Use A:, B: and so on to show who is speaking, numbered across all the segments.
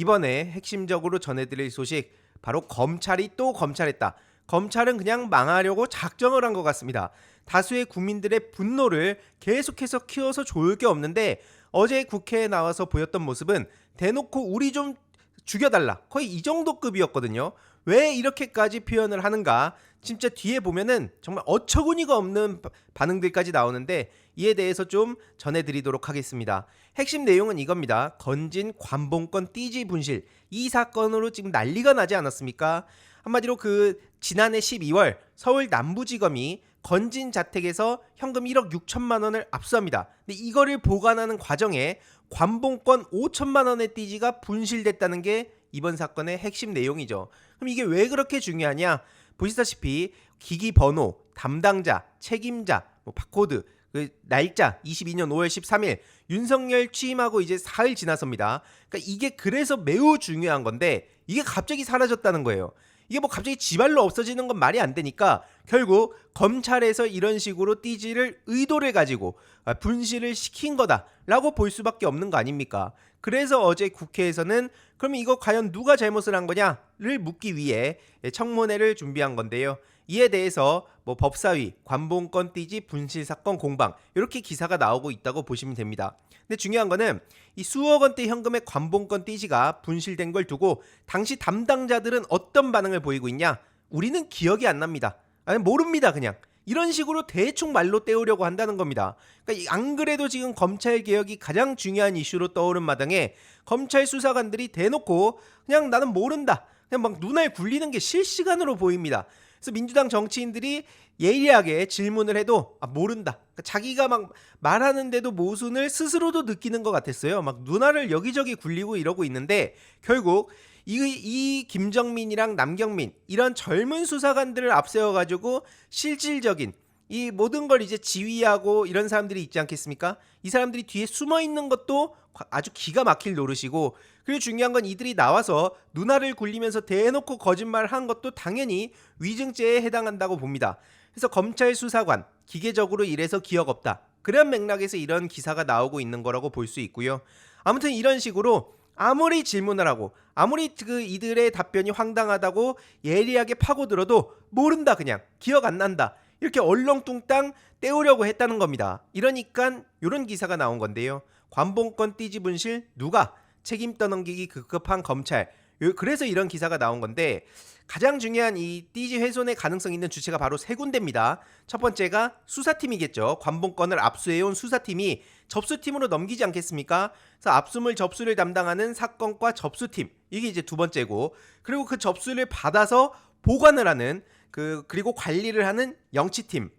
A: 이번에 핵심적으로 전해드릴 소식 바로 검찰이 또 검찰했다. 검찰은 그냥 망하려고 작정을 한 것 같습니다. 다수의 국민들의 분노를 계속해서 키워서 좋을 게 없는데 어제 국회에 나와서 보였던 모습은 대놓고 우리 좀 죽여달라 거의 이 정도 급이었거든요. 왜 이렇게까지 표현을 하는가? 진짜 뒤에 보면은 정말 어처구니가 없는 바- 반응들까지 나오는데 이에 대해서 좀 전해드리도록 하겠습니다. 핵심 내용은 이겁니다. 건진 관봉권 띠지 분실 이 사건으로 지금 난리가 나지 않았습니까? 한마디로 그 지난해 12월 서울 남부지검이 건진 자택에서 현금 1억 6천만 원을 압수합니다. 근데 이거를 보관하는 과정에 관봉권 5천만 원의 띠지가 분실됐다는 게 이번 사건의 핵심 내용이죠. 그럼 이게 왜 그렇게 중요하냐? 보시다시피 기기 번호, 담당자, 책임자, 뭐 바코드, 그 날짜 22년 5월 13일 윤석열 취임하고 이제 사흘 지나섭니다. 그러니까 이게 그래서 매우 중요한 건데 이게 갑자기 사라졌다는 거예요. 이게 뭐 갑자기 지발로 없어지는 건 말이 안 되니까 결국 검찰에서 이런 식으로 띠지를 의도를 가지고 아, 분실을 시킨 거다라고 볼 수밖에 없는 거 아닙니까? 그래서 어제 국회에서는 그럼 이거 과연 누가 잘못을 한 거냐를 묻기 위해 청문회를 준비한 건데요. 이에 대해서 뭐 법사위, 관봉권 띠지 분실 사건 공방 이렇게 기사가 나오고 있다고 보시면 됩니다. 근데 중요한 거는 이 수억 원대 현금의 관봉권 띠지가 분실된 걸 두고 당시 담당자들은 어떤 반응을 보이고 있냐? 우리는 기억이 안 납니다. 아니 모릅니다 그냥. 이런 식으로 대충 말로 때우려고 한다는 겁니다. 그러니까 이안 그래도 지금 검찰 개혁이 가장 중요한 이슈로 떠오른 마당에 검찰 수사관들이 대놓고 그냥 나는 모른다. 그냥 막 눈알 굴리는 게 실시간으로 보입니다. 그래서 민주당 정치인들이 예리하게 질문을 해도 아, 모른다. 그러니까 자기가 막 말하는데도 모순을 스스로도 느끼는 것 같았어요. 막 눈알을 여기저기 굴리고 이러고 있는데 결국 이, 이 김정민이랑 남경민 이런 젊은 수사관들을 앞세워 가지고 실질적인 이 모든 걸 이제 지휘하고 이런 사람들이 있지 않겠습니까? 이 사람들이 뒤에 숨어 있는 것도 과- 아주 기가 막힐 노릇이고 그리고 중요한 건 이들이 나와서 누나를 굴리면서 대놓고 거짓말을 한 것도 당연히 위증죄에 해당한다고 봅니다. 그래서 검찰 수사관 기계적으로 이래서 기억 없다. 그런 맥락에서 이런 기사가 나오고 있는 거라고 볼 수 있고요. 아무튼 이런 식으로 아무리 질문을 하고 아무리 그 이들의 답변이 황당하다고 예리하게 파고들어도 모른다 그냥 기억 안 난다 이렇게 얼렁뚱땅 떼우려고 했다는 겁니다. 이러니까 이런 기사가 나온 건데요. 관봉권 띠지 분실 누가 책임 떠넘기기 급급한 검찰 요- 그래서 이런 기사가 나온 건데 가장 중요한 이 띠지 훼손의 가능성 있는 주체가 바로 세 군데입니다. 첫 번째가 수사팀이겠죠. 관봉권을 압수해온 수사팀이 접수팀으로 넘기지 않겠습니까? 그래서 압수물 접수를 담당하는 사건과 접수팀 이게 이제 두 번째고 그리고 그 접수를 받아서 보관을 하는 그 그리고 관리를 하는 영치팀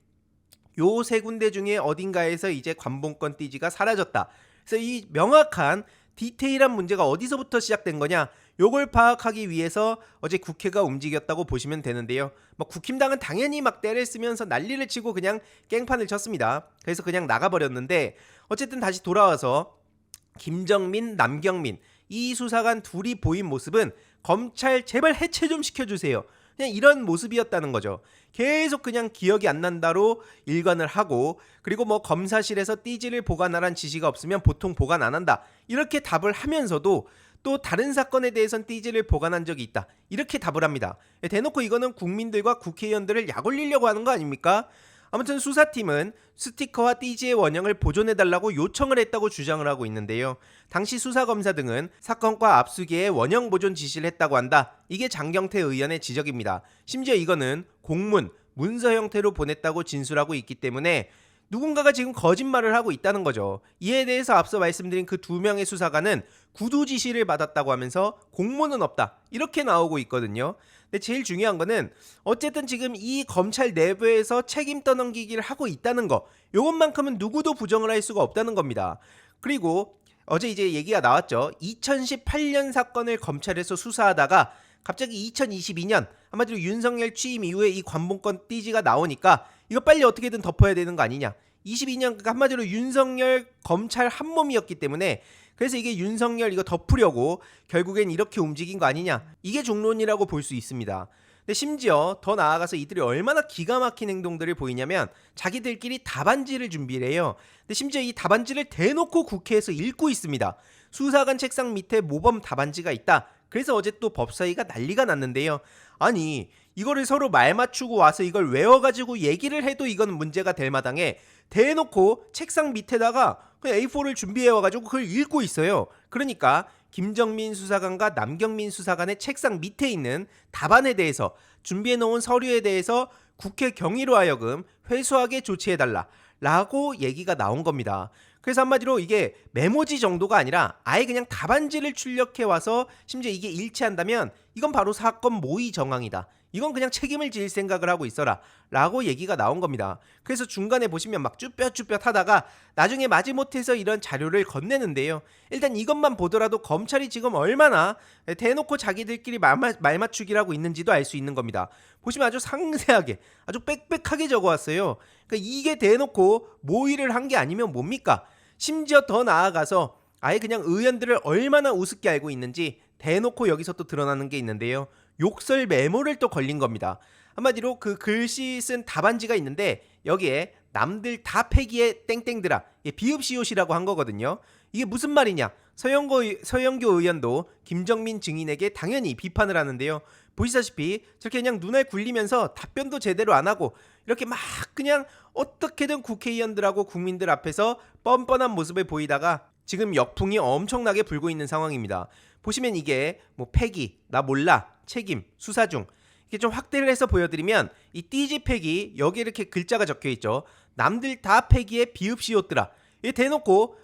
A: 요 세 군데 중에 어딘가에서 이제 관봉권 띠지가 사라졌다. 그래서 이 명확한 디테일한 문제가 어디서부터 시작된 거냐? 요걸 파악하기 위해서 어제 국회가 움직였다고 보시면 되는데요. 뭐 국힘당은 당연히 막 때를 쓰면서 난리를 치고 그냥 깽판을 쳤습니다. 그래서 그냥 나가버렸는데 어쨌든 다시 돌아와서 김정민, 남경민 이 수사관 둘이 보인 모습은 검찰 제발 해체 좀 시켜주세요. 그냥 이런 모습이었다는 거죠. 계속 그냥 기억이 안 난다로 일관을 하고 그리고 뭐 검사실에서 띠지를 보관하란 지시가 없으면 보통 보관 안 한다. 이렇게 답을 하면서도 또 다른 사건에 대해선 띠지를 보관한 적이 있다. 이렇게 답을 합니다. 대놓고 이거는 국민들과 국회의원들을 약 올리려고 하는 거 아닙니까? 아무튼 수사팀은 스티커와 띠지의 원형을 보존해달라고 요청을 했다고 주장을 하고 있는데요. 당시 수사검사 등은 사건과 압수기에 원형 보존 지시를 했다고 한다. 이게 장경태 의원의 지적입니다. 심지어 이거는 공문, 문서 형태로 보냈다고 진술하고 있기 때문에 누군가가 지금 거짓말을 하고 있다는 거죠. 이에 대해서 앞서 말씀드린 그 두 명의 수사관은 구두 지시를 받았다고 하면서 공문은 없다. 이렇게 나오고 있거든요. 근데 제일 중요한 거는 어쨌든 지금 이 검찰 내부에서 책임 떠넘기기를 하고 있다는 거. 요것만큼은 누구도 부정을 할 수가 없다는 겁니다. 그리고 어제 이제 얘기가 나왔죠. 2018년 사건을 검찰에서 수사하다가 갑자기 2022년 한마디로 윤석열 취임 이후에 이 관봉권 띠지가 나오니까 이거 빨리 어떻게든 덮어야 되는 거 아니냐. 22년 그러니까 한마디로 윤석열 검찰 한 몸이었기 때문에 그래서 이게 윤석열 이거 덮으려고 결국엔 이렇게 움직인 거 아니냐. 이게 종론이라고 볼 수 있습니다. 근데 심지어 더 나아가서 이들이 얼마나 기가 막힌 행동들을 보이냐면 자기들끼리 답안지를 준비를 해요. 근데 심지어 이 답안지를 대놓고 국회에서 읽고 있습니다. 수사관 책상 밑에 모범 답안지가 있다. 그래서 어제 또 법사위가 난리가 났는데요. 아니 이거를 서로 말 맞추고 와서 이걸 외워가지고 얘기를 해도 이건 문제가 될 마당에 대놓고 책상 밑에다가 그냥 A4를 준비해 와가지고 그걸 읽고 있어요. 그러니까 김정민 수사관과 남경민 수사관의 책상 밑에 있는 답안에 대해서 준비해 놓은 서류에 대해서 국회 경위로 하여금 회수하게 조치해달라. 라고 얘기가 나온 겁니다. 그래서 한마디로 이게 메모지 정도가 아니라 아예 그냥 답안지를 출력해 와서 심지어 이게 일치한다면 이건 바로 사건 모의 정황이다. 이건 그냥 책임을 질 생각을 하고 있어라. 라고 얘기가 나온 겁니다. 그래서 중간에 보시면 막 쭈뼛쭈뼛 하다가 나중에 마지못해서 이런 자료를 건네는데요. 일단 이것만 보더라도 검찰이 지금 얼마나 대놓고 자기들끼리 말, 말 맞추기라고 있는지도 알 수 있는 겁니다. 보시면 아주 상세하게, 아주 빽빽하게 적어왔어요. 그러니까 이게 대놓고 모의를 한 게 아니면 뭡니까? 심지어 더 나아가서 아예 그냥 의원들을 얼마나 우습게 알고 있는지 대놓고 여기서 또 드러나는 게 있는데요. 욕설 메모를 또 걸린 겁니다. 한마디로 그 글씨 쓴 답안지가 있는데 여기에 남들 다 패기에 땡땡들아 예, 비읍시옷이라고 한 거거든요. 이게 무슨 말이냐? 서영고, 서영교 의원도 김정민 증인에게 당연히 비판을 하는데요. 보시다시피 저렇게 그냥 눈알 굴리면서 답변도 제대로 안 하고 이렇게 막 그냥 어떻게든 국회의원들하고 국민들 앞에서 뻔뻔한 모습을 보이다가 지금 역풍이 엄청나게 불고 있는 상황입니다. 보시면 이게 뭐 패기, 나 몰라, 책임, 수사 중 이렇게 좀 확대를 해서 보여드리면 이 띠지 패기 여기 이렇게 글자가 적혀 있죠. 남들 다 패기에 비읍시옷들아. 이 대놓고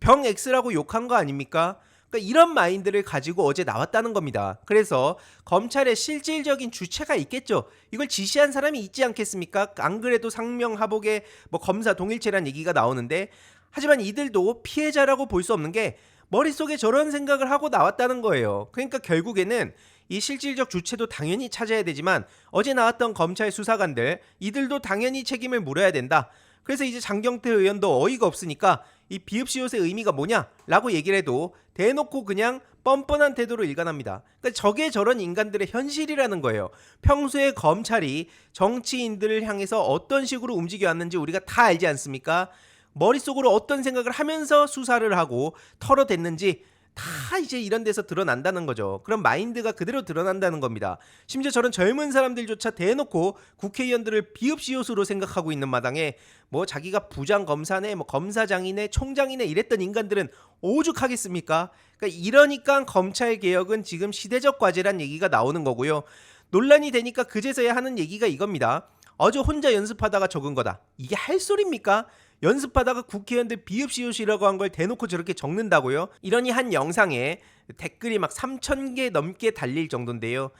A: 병 X라고 욕한 거 아닙니까? 그러니까 이런 마인드를 가지고 어제 나왔다는 겁니다. 그래서 검찰의 실질적인 주체가 있겠죠. 이걸 지시한 사람이 있지 않겠습니까? 안 그래도 상명하복에 뭐 검사 동일체란 얘기가 나오는데 하지만 이들도 피해자라고 볼 수 없는 게 머릿속에 저런 생각을 하고 나왔다는 거예요. 그러니까 결국에는 이 실질적 주체도 당연히 찾아야 되지만 어제 나왔던 검찰 수사관들 이들도 당연히 책임을 물어야 된다. 그래서 이제 장경태 의원도 어이가 없으니까 이 비읍시옷의 의미가 뭐냐라고 얘기를 해도 대놓고 그냥 뻔뻔한 태도로 일관합니다. 그러니까 저게 저런 인간들의 현실이라는 거예요. 평소에 검찰이 정치인들을 향해서 어떤 식으로 움직여 왔는지 우리가 다 알지 않습니까? 머릿속으로 어떤 생각을 하면서 수사를 하고 털어댔는지 다 이제 이런 데서 드러난다는 거죠. 그런 마인드가 그대로 드러난다는 겁니다. 심지어 저런 젊은 사람들조차 대놓고 국회의원들을 비읍시옷으로 생각하고 있는 마당에 뭐 자기가 부장 검사네, 뭐 검사장이네, 총장이네 이랬던 인간들은 오죽하겠습니까? 그러니까 이러니까 검찰 개혁은 지금 시대적 과제란 얘기가 나오는 거고요. 논란이 되니까 그제서야 하는 얘기가 이겁니다. 어제 혼자 연습하다가 적은 거다. 이게 할 소리입니까? 연습하다가 국회의원들 비읍시옷이라고 한 걸 대놓고 저렇게 적는다고요? 이러니 한 영상에 댓글이 막 3천 개 넘게 달릴 정도인데요.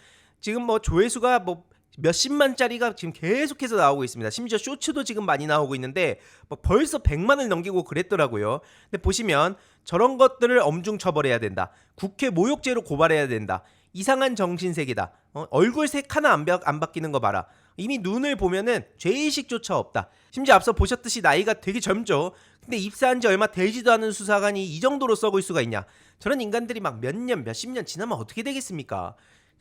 A: 지금 뭐 조회수가 뭐 몇십만짜리가 지금 계속해서 나오고 있습니다. 심지어 쇼츠도 지금 많이 나오고 있는데 뭐 벌써 100만을 넘기고 그랬더라고요. 근데 보시면 저런 것들을 엄중 처벌해야 된다. 국회 모욕죄로 고발해야 된다. 이상한 정신세계다. 어? 얼굴 색 하나 안, 바, 안 바뀌는 거 봐라. 이미 눈을 보면은 죄의식조차 없다. 심지어 앞서 보셨듯이 나이가 되게 젊죠. 근데 입사한 지 얼마 되지도 않은 수사관이 이 정도로 썩을 수가 있냐. 저런 인간들이 막 몇 년, 몇십 년 지나면 어떻게 되겠습니까?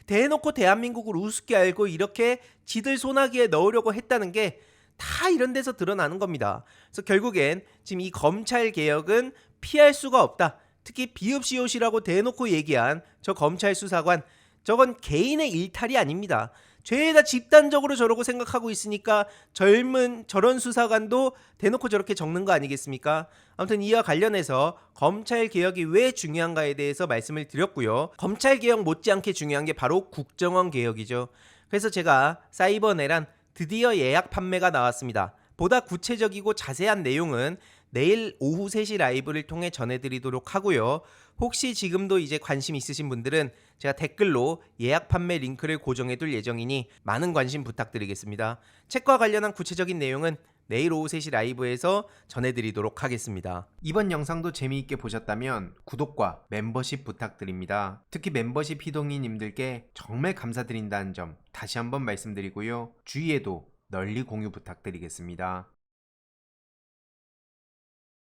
A: 대놓고 대한민국을 우습게 알고 이렇게 지들 소나기에 넣으려고 했다는 게 다 이런 데서 드러나는 겁니다. 그래서 결국엔 지금 이 검찰 개혁은 피할 수가 없다. 특히 비읍시옷이라고 대놓고 얘기한 저 검찰 수사관 저건 개인의 일탈이 아닙니다. 죄다 집단적으로 저러고 생각하고 있으니까 젊은 저런 수사관도 대놓고 저렇게 적는 거 아니겠습니까? 아무튼 이와 관련해서 검찰 개혁이 왜 중요한가에 대해서 말씀을 드렸고요. 검찰 개혁 못지않게 중요한 게 바로 국정원 개혁이죠. 그래서 제가 사이버네란 드디어 예약 판매가 나왔습니다. 보다 구체적이고 자세한 내용은 내일 오후 3시 라이브를 통해 전해드리도록 하고요. 혹시 지금도 이제 관심 있으신 분들은 제가 댓글로 예약 판매 링크를 고정해둘 예정이니 많은 관심 부탁드리겠습니다. 책과 관련한 구체적인 내용은 내일 오후 3시 라이브에서 전해드리도록 하겠습니다. 이번 영상도 재미있게 보셨다면 구독과 멤버십 부탁드립니다. 특히 멤버십 희동이님들께 정말 감사드린다는 점 다시 한번 말씀드리고요. 주위에도 널리 공유 부탁드리겠습니다.